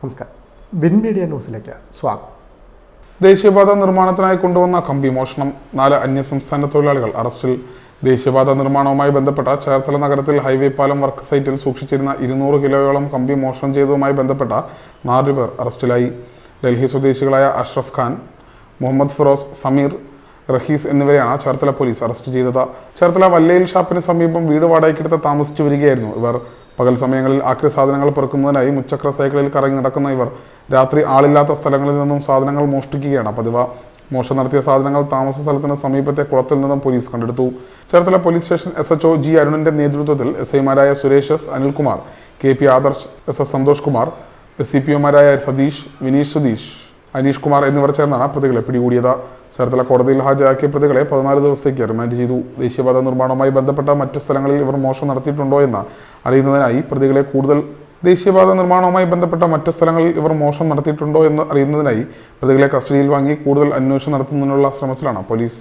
നമസ്കാരം. Win media ന്യൂസിലേക്ക് സ്വാഗതം. ദേശീയപാത നിർമ്മാണത്തിനായി കൊണ്ടുവന്ന കമ്പി മോഷണം. നാല് അന്യസംസ്ഥാന തൊഴിലാളികൾ അറസ്റ്റിൽ. ദേശീയപാത നിർമ്മാണവുമായി ബന്ധപ്പെട്ട ചേർത്തല നഗരത്തിൽ ഹൈവേ പാലം വർക്ക് സൈറ്റിൽ സൂക്ഷിച്ചിരുന്ന ഇരുന്നൂറ് കിലോയോളം കമ്പി മോഷണം ചെയ്തതുമായി ബന്ധപ്പെട്ട നാല് പേർ അറസ്റ്റിലായി. ഡൽഹി സ്വദേശികളായ അഷ്റഫ് ഖാൻ മുഹമ്മദ് ഫിറോസ് സമീർ റഹീസ് എന്നിവരെയാണ് ചേർത്തല പോലീസ് അറസ്റ്റ് ചെയ്തത്. ചേർത്തല വല്ലയിൽ ഷാപ്പിന് സമീപം വീട് വാടകയ്ക്കെടുത്ത് താമസിച്ചു വരികയായിരുന്നു ഇവർ. പകൽ സമയങ്ങളിൽ ആക്രി സാധനങ്ങൾ പെറുക്കുന്നതിനായി മുച്ചക്ര സൈക്കിളിൽ കറങ്ങി നടക്കുന്ന ഇവർ രാത്രി ആളില്ലാത്ത സ്ഥലങ്ങളിൽ നിന്നും സാധനങ്ങൾ മോഷ്ടിക്കുകയാണ്. പതിവ് മോഷണം നടത്തിയ സാധനങ്ങൾ താമസ സ്ഥലത്തിന് സമീപത്തെ കുളത്തിൽ നിന്നും പോലീസ് കണ്ടെടുത്തു. Cherthala police station S G അരുണിന്റെ നേതൃത്വത്തിൽ എസ് ഐമാരായ Suresh S Anilkumar K P Adarsh S S Santhosh Kumar C P ഒമാരായ Satheesh Vineesh Sudheesh Aneesh Kumar എന്നിവർ ചേർന്നാണ് പ്രതികളെ പിടികൂടിയത്. ചേർത്തല കോടതിയിൽ ഹാജരാക്കിയ പ്രതികളെ പതിനാല് ദിവസത്തേക്ക് റിമാൻഡ് ചെയ്തു. ദേശീയപാത നിർമ്മാണവുമായി ബന്ധപ്പെട്ട മറ്റ് സ്ഥലങ്ങളിൽ ഇവർ മോഷണം നടത്തിയിട്ടുണ്ടോ എന്ന് അറിയുന്നതിനായി പ്രതികളെ കൂടുതൽ ദേശീയപാത നിർമ്മാണവുമായി ബന്ധപ്പെട്ട മറ്റ് സ്ഥലങ്ങളിൽ ഇവർ മോഷണം നടത്തിയിട്ടുണ്ടോ എന്ന് അറിയുന്നതിനായി പ്രതികളെ കസ്റ്റഡിയിൽ വാങ്ങി കൂടുതൽ അന്വേഷണം നടത്തുന്നതിനുള്ള ശ്രമത്തിലാണ് പോലീസ്.